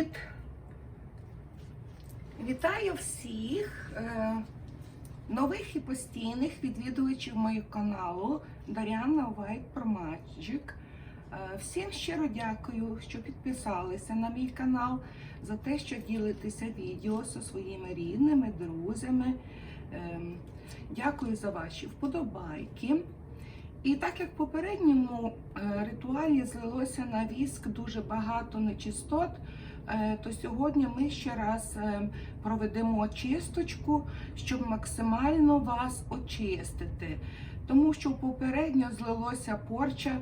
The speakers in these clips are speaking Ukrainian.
Привіт! Вітаю всіх е, нових і постійних відвідувачів моєго каналу Дар'яна White Pro Magic. Е, всім щиро дякую, що підписалися на мій канал, за те, що ділитеся відео зі своїми рідними, друзями. Е, дякую за ваші вподобайки. І так як в попередньому е, ритуалі злилося на віск дуже багато нечистот, то сьогодні ми ще раз е, проведемо чисточку, щоб максимально вас очистити. Тому що попередньо злилося порча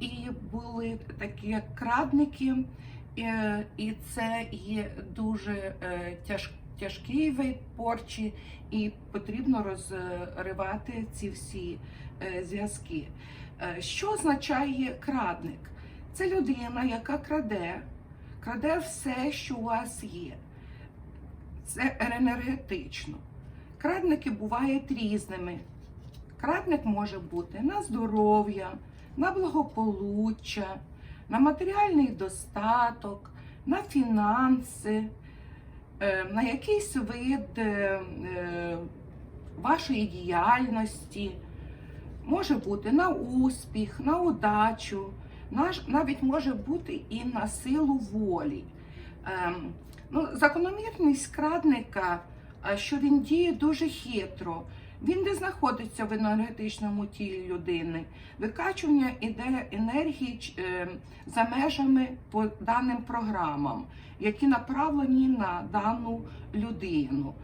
і були такі крадники, е, і це є дуже е, тяжкий вид порчі, і потрібно розривати ці всі е, зв'язки. Е, Що означає крадник? Це людина, яка краде, краде все, що у вас є. Це енергетично. Крадники бувають різними. Крадник може бути на здоров'я, на благополуччя, на матеріальний достаток, на фінанси, е, на якийсь вид е, е, вашої діяльності, може бути на успіх, на удачу, навіть може бути і на силу волі. Ем, Ну, закономірність крадника, е, що він діє дуже хитро. Він не знаходиться в енергетичному тілі людини. Викачування іде енергії е, за межами по даним програмам, які направлені на дану людину.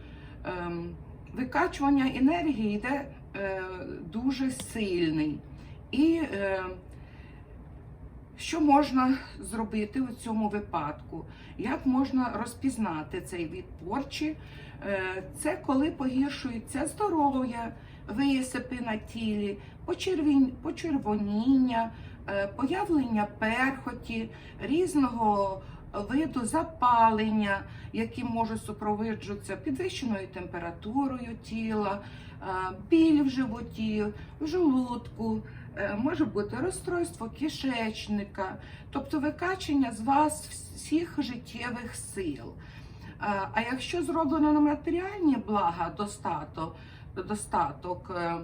Ем, Викачування енергії йде е, дуже сильний. І що можна зробити у цьому випадку? Як можна розпізнати цей від порчі? Е, Це коли погіршується здоров'я, висипи на тілі, почервоніння, е, появлення перхоті, різного виду запалення, які можуть супроводжуватися підвищеною температурою тіла, е, біль в животі, в желудку, може бути розстройство кишечника, тобто викачення з вас всіх життєвих сил. Е, А якщо зроблено на матеріальні блага достаток, достаток е,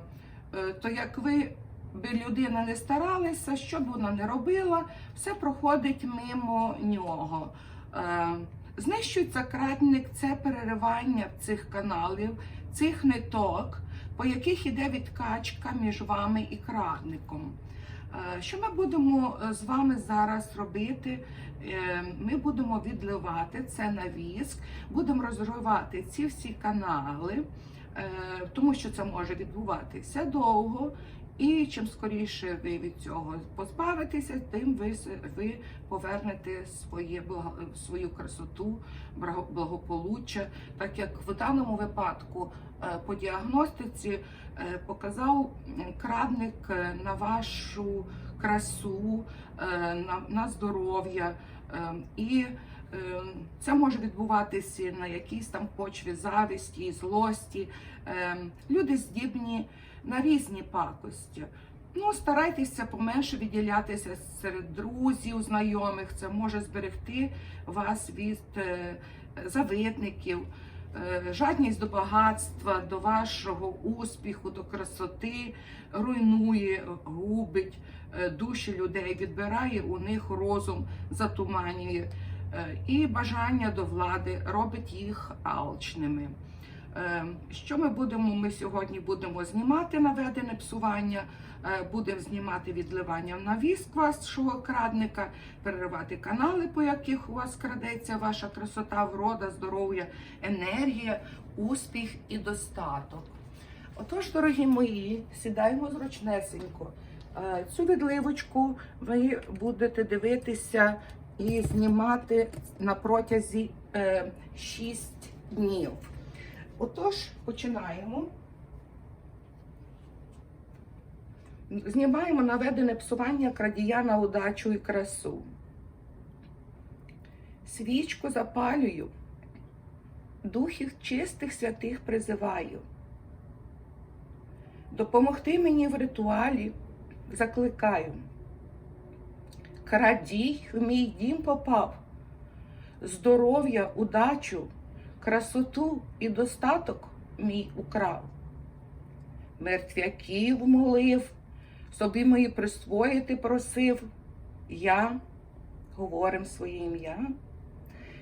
е, то як ви би людина не старалася, що б вона не робила, все проходить мимо нього. Е, Знищується крадник це переривання цих каналів, цих ниток, по яких іде відкачка між вами і крадником. Е, Що ми будемо е, з вами зараз робити? Е, Ми будемо відливати це на віск, будемо розривати ці всі канали, тому що це може відбуватися довго. І чим скоріше ви від цього позбавитеся, тим ви, ви повернете своє свою красоту, благополуччя. Так як в даному випадку е, по діагностиці е, показав м, крадник е, на вашу красу, е, на, здоров'я. Е, І е, це може відбуватися на якійсь там почві завісті, злості. Е, Люди здібні на різні пакості. Ну, старайтеся поменше відділятися серед друзів, знайомих. Це може зберегти вас від е, завидників, Е, жадність до багатства, до вашого успіху, до красоти руйнує, губить е, душі людей, відбирає у них розум, затуманює. І бажання до влади робить їх алчними. Е, Що ми будемо? Ми сьогодні будемо знімати наведене псування, е, будемо знімати відливання на віск вашого крадника, переривати канали, по яких у вас крадеться ваша красота, врода, здоров'я, енергія, успіх і достаток. Отож, дорогі мої, сідаємо зручнесенько. Е, Цю відливочку ви будете дивитися і знімати на протязі 6 днів. Отож, починаємо. Знімаємо наведене псування крадія на удачу і красу. Свічку запалюю, духів чистих святих призиваю. Допомогти мені в ритуалі закликаю. Крадій в мій дім попав, здоров'я, удачу, красоту і достаток мій украв. Мертвяків молив, собі мої присвоїти просив. Я, говорим своє ім'я,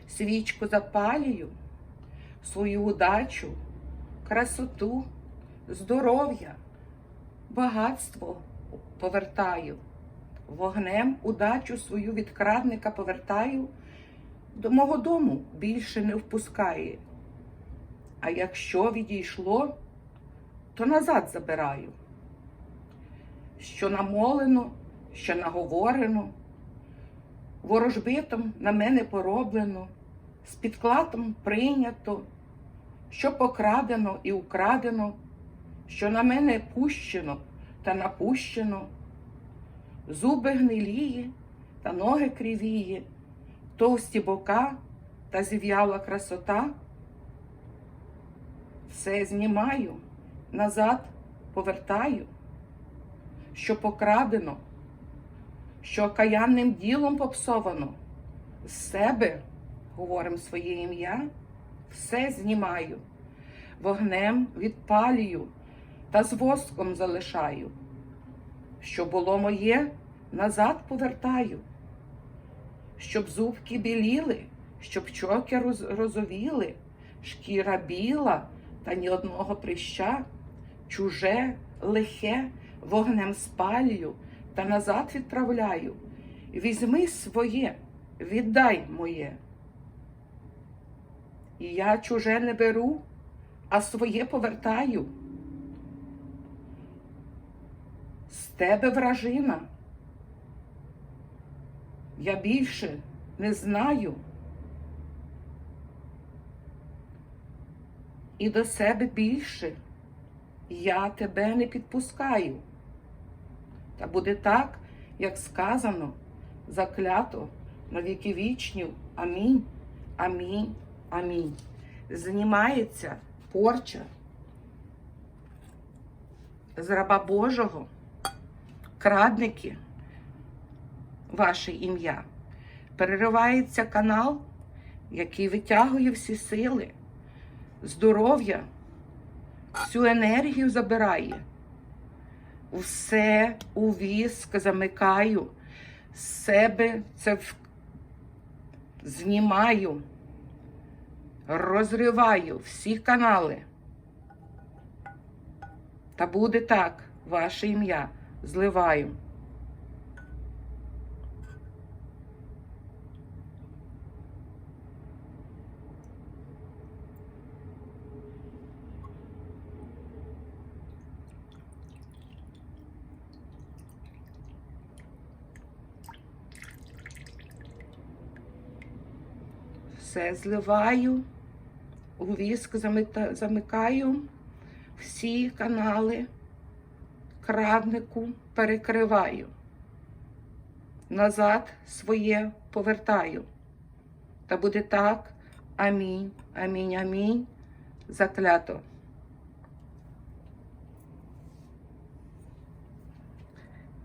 свічку запалюю, свою удачу, красоту, здоров'я, багатство повертаю, вогнем удачу свою від крадника повертаю, до мого дому більше не впускає. А якщо відійшло, то назад забираю. Що намолено, що наговорено, ворожбитом на мене пороблено, з підкладом прийнято, що покрадено і украдено, що на мене пущено та напущено, зуби гнилії та ноги кривії, товсті бока та зів'яла красота. Все знімаю, назад повертаю, що покрадено, що окаянним ділом попсовано, з себе, говорим своє ім'я, все знімаю, вогнем відпалюю та з воском залишаю. Що було моє, назад повертаю, щоб зубки біліли, щоб чоки роз- розовіли, шкіра біла та ні одного прища, чуже, лихе, вогнем спалюю та назад відправляю. Візьми своє, віддай моє. І я чуже не беру, а своє повертаю. З тебе вражина. Я більше не знаю. І до себе більше я тебе не підпускаю. Та буде так, як сказано, заклято на віки вічні. Амінь, амінь, амінь. Знімається порча з раба Божого, крадники, ваше ім'я. Переривається канал, який витягує всі сили, здоров'я, всю енергію забирає. Все у віск замикаю, з себе це в- знімаю, розриваю всі канали. Та буде так, ваше ім'я зливаю. Все зливаю, у віск замикаю всі канали, краднику перекриваю. Назад своє повертаю. Та буде так. Амінь, амінь, амінь. Заклято.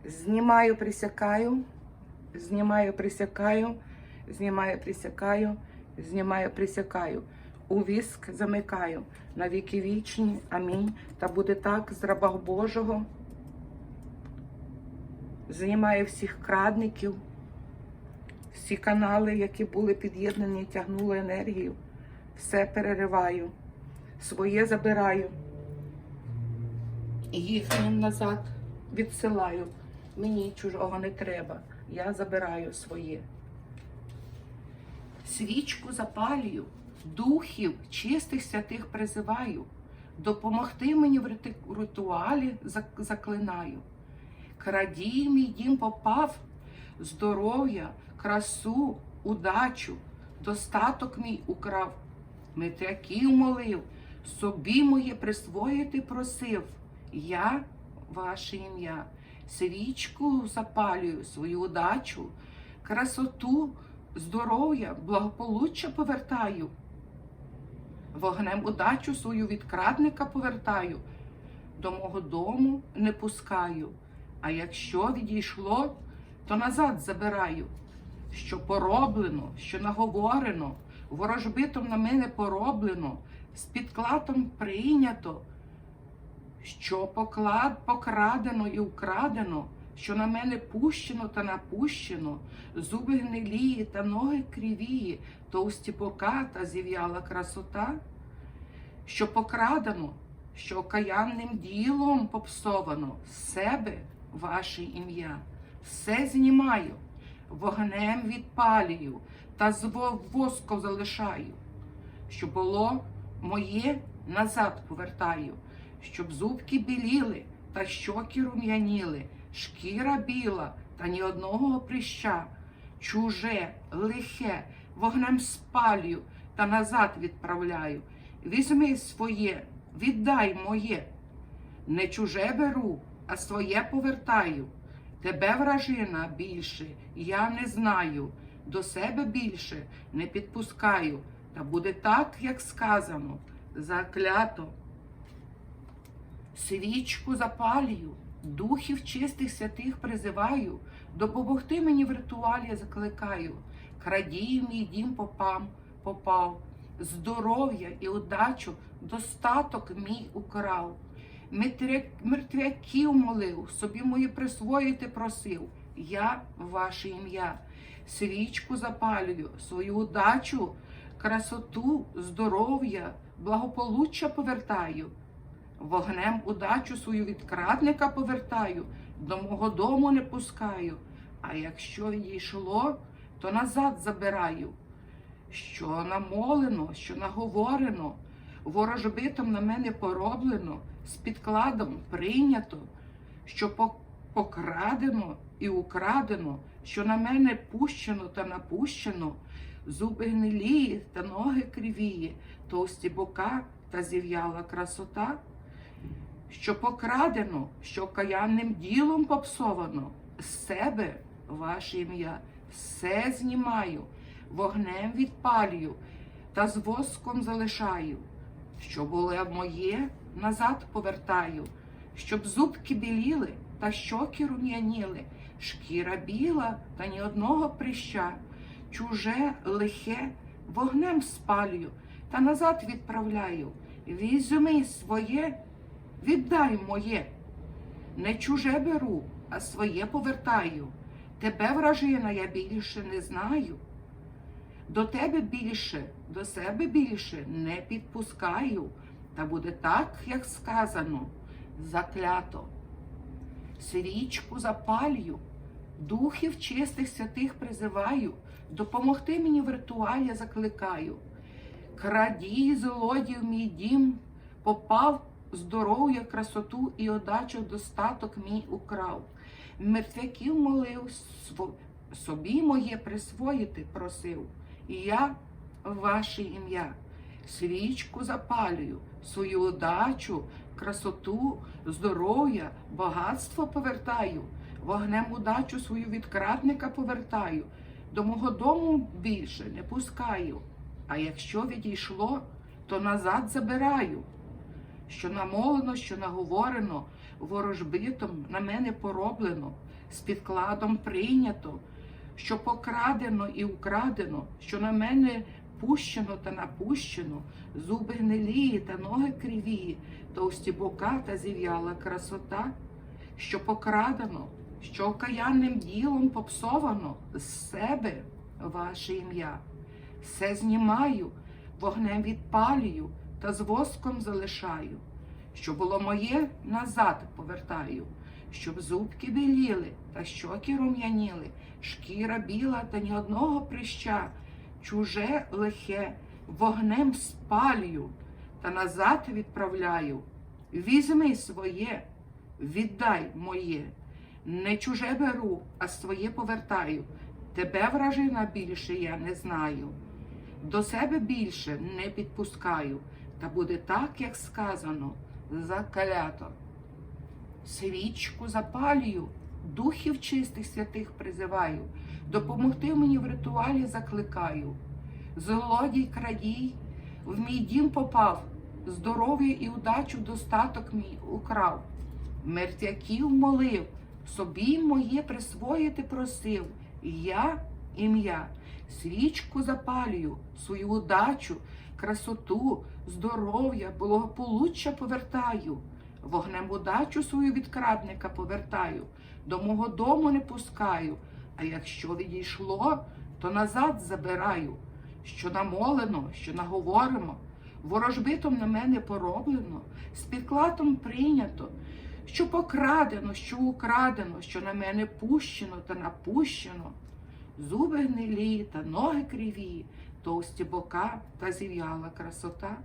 Знімаю, присякаю, знімаю, присякаю, знімаю, присякаю, знімаю, присякаю. У віск замикаю на віки вічні. Амінь. Та буде так з раба Божого. Знімаю всіх крадників, всі канали, які були під'єднані, тягнули енергію. Все перериваю, своє забираю. І їхнім назад відсилаю. Мені чужого не треба. Я забираю своє. Свічку запалюю, духів чистих святих призиваю, допомогти мені в ритуалі заклинаю. Крадій мій дім попав, здоров'я, красу, удачу, достаток мій украв, метряків молив, собі моє присвоїти просив. Я ваше ім'я, свічку запалюю, свою удачу, красоту, здоров'я, благополуччя повертаю. Вогнем удачу свою від крадника повертаю, до мого дому не пускаю. А якщо відійшло, то назад забираю, що пороблено, що наговорено, ворожбитом на мене пороблено, з підкладом прийнято, що поклад покрадено і украдено, що на мене пущено та напущено, зуби гнилії та ноги кривії, товсті бока та зів'яла красота, що покрадено, що окаянним ділом попсовано себе ваше ім'я, все знімаю, вогнем відпалюю та з во- воском залишаю, що було моє назад повертаю, щоб зубки біліли та щоки рум'яніли, шкіра біла та ні одного прища, чуже, лихе, вогнем спалюю та назад відправляю. Візьми своє, віддай моє. Не чуже беру, а своє повертаю. Тебе, вражина, більше я не знаю, до себе більше не підпускаю. Та буде так, як сказано, заклято. Свічку запалюю, духів чистих святих призиваю, допомогти мені в ритуалі закликаю. Крадій мій дім попам, попав, здоров'я і удачу, достаток мій украв. Мертвяків молив, собі мої присвоїти просив. Я ваше ім'я. Свічку запалюю, свою удачу, красоту, здоров'я, благополуччя повертаю. Вогнем удачу свою від крадника повертаю, до мого дому не пускаю. А якщо відійшло, то назад забираю. Що намолено, що наговорено, ворожбитом на мене пороблено, з підкладом прийнято, що покрадено і украдено, що на мене пущено та напущено, зуби гнилії та ноги кривіє, товсті бока та зів'яла красота, що покрадено, що каянним ділом попсовано, з себе ваше ім'я, все знімаю, вогнем відпалюю та з воском залишаю, що було моє, назад повертаю, щоб зубки біліли та щоки рум'яніли, шкіра біла та ні одного прища, чуже лихе вогнем спалюю та назад відправляю. Візьми своє, віддай моє. Не чуже беру, а своє повертаю. Тебе, вражина, я більше не знаю. До тебе більше, до себе більше не підпускаю. Та буде так, як сказано, заклято. Свічку запалюю, духів чистих святих призиваю, допомогти мені в ритуалі закликаю. Крадій, злодій в мій дім, попав здоров'я, красоту і одачу достаток мій украв. Мертвяків молив, собі моє присвоїти просив. І я ваше ім'я. Свічку запалюю, свою удачу, красоту, здоров'я, багатство повертаю, вогнем удачу свою від крадника повертаю, до мого дому більше не пускаю. А якщо відійшло, то назад забираю. Що намолено, що наговорено, ворожбитом на мене пороблено, з підкладом прийнято, що покрадено і украдено, що на мене пущено та напущено, зуби гнилії та ноги кривії, товсті бока та зів'яла красота, що покрадено, що окаянним ділом попсовано з себе ваше ім'я. Все знімаю, вогнем відпалюю та з воском залишаю. Що було моє, назад повертаю, щоб зубки біліли та щоки рум'яніли, шкіра біла та ні одного прища, чуже лихе, вогнем спалюю та назад відправляю. Візьми своє, віддай моє, не чуже беру, а своє повертаю. Тебе, вражина, більше я не знаю. До себе більше не підпускаю, та буде так, як сказано, заклято. Свічку запалюю, духів чистих святих призиваю, допомогти мені в ритуалі закликаю. Злодій крадій, в мій дім попав, здоров'я і удачу достаток мій украв. Мертвяків молив, собі моє присвоїти просив. Я ім'я. Свічку запалюю, свою удачу, красоту, здоров'я, благополуччя повертаю. Вогнем удачу свою від крадника повертаю, до мого дому не пускаю. А якщо відійшло, то назад забираю. Що намолено, що наговорено, ворожбитом на мене пороблено, з підкладом прийнято, що покрадено, що украдено, що на мене пущено та напущено. Зуби гнилі та ноги криві, товсті бока та зів'яла красота.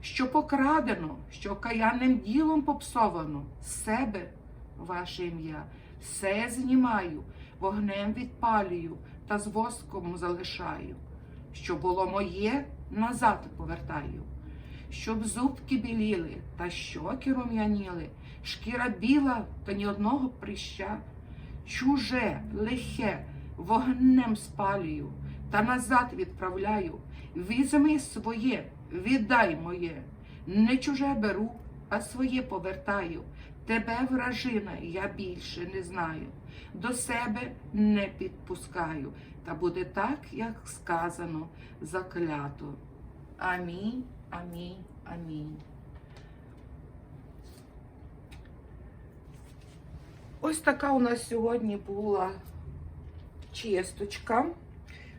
Що покрадено, що окаянним ділом попсовано, з себе ваше ім'я, все знімаю, вогнем відпалюю та з воском залишаю. Що було моє, назад повертаю, щоб зубки біліли та щоки рум'яніли, шкіра біла та ні одного прища, чуже, лихе, вогнем спалюю та назад відправляю. Візьми своє, віддай моє, не чуже беру, а своє повертаю. Тебе, вражина, я більше не знаю, до себе не підпускаю, та буде так, як сказано, заклято. Амінь, амінь, амінь. Ось така у нас сьогодні була чисточка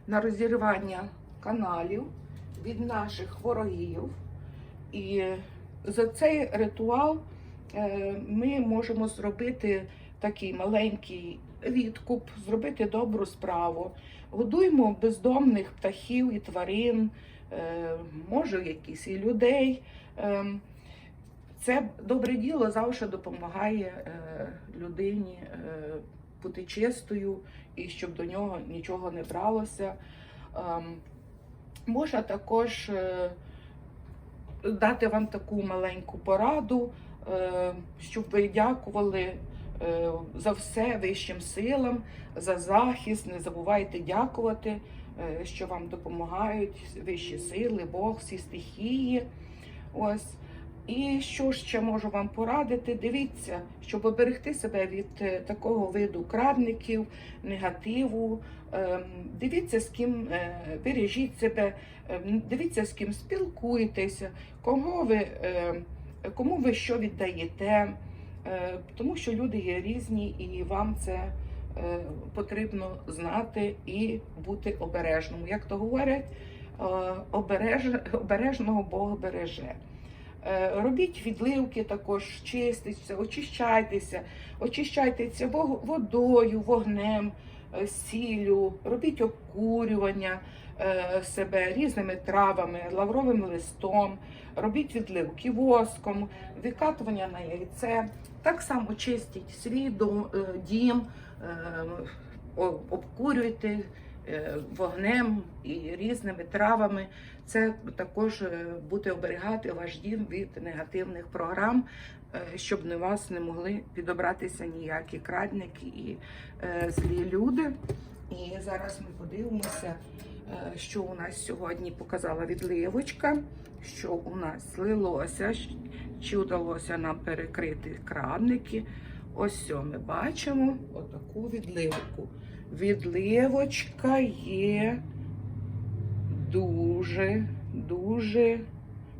на розірвання каналів від наших ворогів. І за цей ритуал е, ми можемо зробити такий маленький відкуп, зробити добру справу. Годуємо бездомних птахів і тварин, е, може якісь і людей. Е, Це добре діло завжди допомагає людині бути чистою і щоб до нього нічого не бралося. Ем, Можна також е, дати вам таку маленьку пораду, е, щоб ви дякували е, за все вищим силам, за захист. Не забувайте дякувати, що вам допомагають вищі сили, Бог, всі стихії. Ось. І що ж ще можу вам порадити? Дивіться, щоб оберегти себе від е, такого виду крадників, негативу. Ем, Дивіться, з ким е, бережіть себе, ем, дивіться, з ким спілкуєтеся, кого ви, е, кому ви що віддаєте, Е, тому що люди є різні, і вам це потрібно знати і бути обережним. Як то говорять, обереж, обережного Бог береже. Е, Робіть відливки також, чистіться, очищайтеся, очищайтеся водою, вогнем, е, сіллю, робіть окурювання е, себе різними травами, лавровим листом, робіть відливки воском, викатування на яйце. Так само чистіть свій дім, обкурюйте вогнем і різними травами. Це також е, буде оберігати ваш дім від негативних програм, е, щоб не вас не могли підобратися ніякі крадники і е, злі люди. І зараз ми подивимося, е, що у нас сьогодні показала відливочка, що у нас злилося, чи вдалося нам перекрити крадники. Ось ми бачимо отаку відливку. Відливочка є дуже, дуже,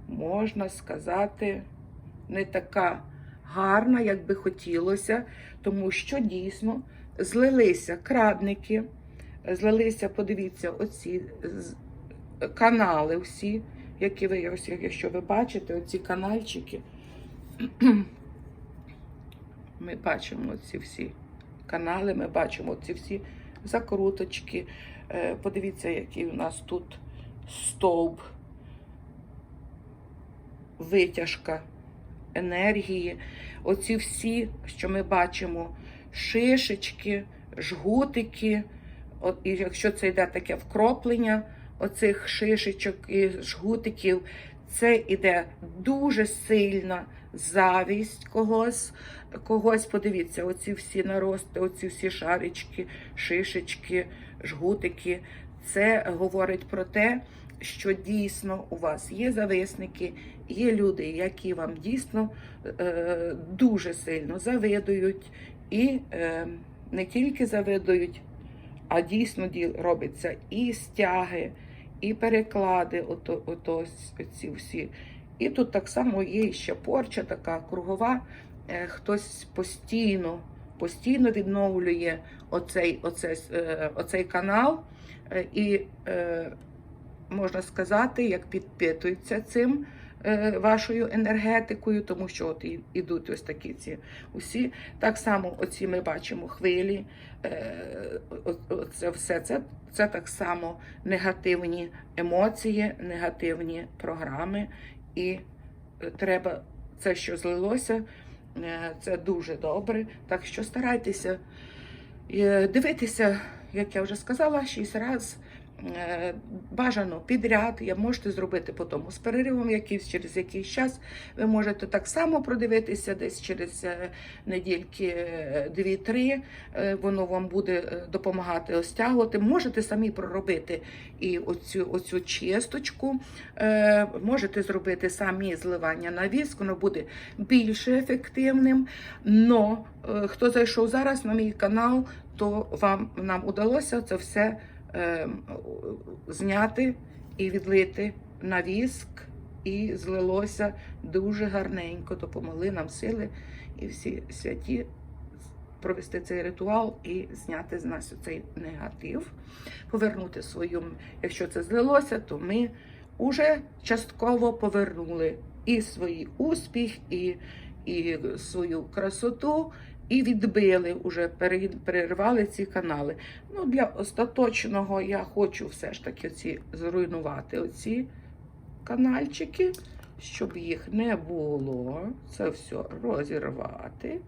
можна сказати, не така гарна, як би хотілося, тому що дійсно злилися крадники, злилися, подивіться, оці канали всі, які ви, якщо ви бачите, оці канальчики. Ми бачимо ці всі канали, ми бачимо ці всі закруточки. Е, Подивіться, який у нас тут стовп, витяжка енергії. Оці всі, що ми бачимо, шишечки, жгутики. І якщо це йде таке вкроплення оцих шишечок і жгутиків, це іде дуже сильна завість когось. Когось, подивіться, оці всі нарости, оці всі шарички, шишечки, жгутики. Це говорить про те, що дійсно у вас є зависники, є люди, які вам дійсно е, дуже сильно завидують, і е, не тільки завидують, а дійсно робиться і стяги, і переклади, ото, ото ці всі. І тут так само є ще порча така кругова. Е, Хтось постійно, постійно відновлює оцей, оцей, е, оцей канал. Е, І можна сказати, як підпитується цим вашою енергетикою, тому що от ідуть ось такі ці усі. Так само оці ми бачимо хвилі. Це все це, це так само негативні емоції, негативні програми. І е, треба це, що злилося, е, це дуже добре. Так що старайтеся е, дивитися, як я вже сказала, шість разів. Е, Бажано підряд, я можете зробити потім з переривом якийсь через якийсь час. Ви можете так само продивитися десь через е, недільки е, дві-три. Е, Воно вам буде допомагати остягувати. Можете самі проробити і оцю, оцю чисточку. Можете зробити самі зливання на віск, воно буде більш ефективним. Но хто зайшов зараз на мій канал, то вам нам удалося це все зняти і відлити на віск, і злилося дуже гарненько. Допомогли нам сили і всі святі провести цей ритуал і зняти з нас цей негатив, повернути свою, якщо це злилося, то ми уже частково повернули і свій успіх, і, і свою красоту, і відбили, уже перервали ці канали. Ну, для остаточного я хочу все ж таки ці зруйнувати оці канальчики, щоб їх не було. Це все розірвати,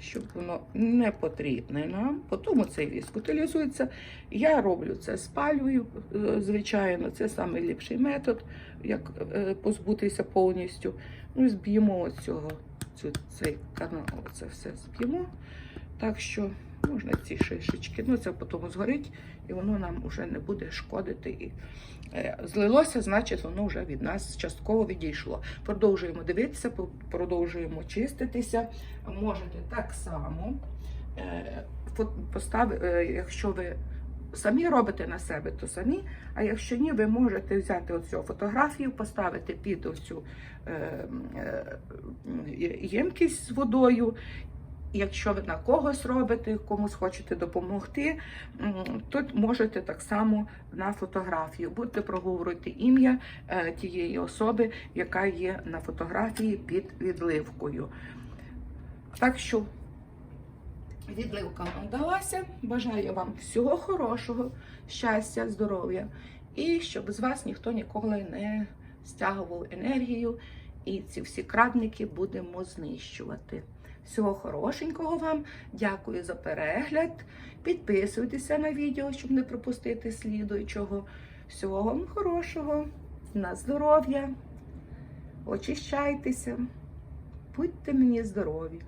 щоб воно не потрібне нам. Потім цей віск утилізується. Я роблю це, спалюю, е, звичайно, це найліпший метод, як е, позбутися повністю. Ну зб'ємо оцього, цю, цей канал, це все зб'ємо. Так що можна ці шишечки. Ну, це потім згорить, і воно нам вже не буде шкодити. І е, злилося, значить, воно вже від нас частково відійшло. Продовжуємо дивитися, продовжуємо чиститися. Можете так само е, фо- постав, е, якщо ви самі робите на себе, то самі. А якщо ні, ви можете взяти оцю фотографію, поставити під оцю е, е, ємкість з водою. Якщо ви на когось робите, комусь хочете допомогти, то можете так само на фотографію. Будете проговорити ім'я е, тієї особи, яка є на фотографії під відливкою. Так що відливка вам вдалася. Бажаю вам всього хорошого, щастя, здоров'я. І щоб з вас ніхто ніколи не стягував енергію. І ці всі крадники будемо знищувати. Всього хорошенького вам. Дякую за перегляд. Підписуйтеся на відео, щоб не пропустити слідуючого. Всього вам хорошого, на здоров'я. Очищайтеся. Будьте мені здорові.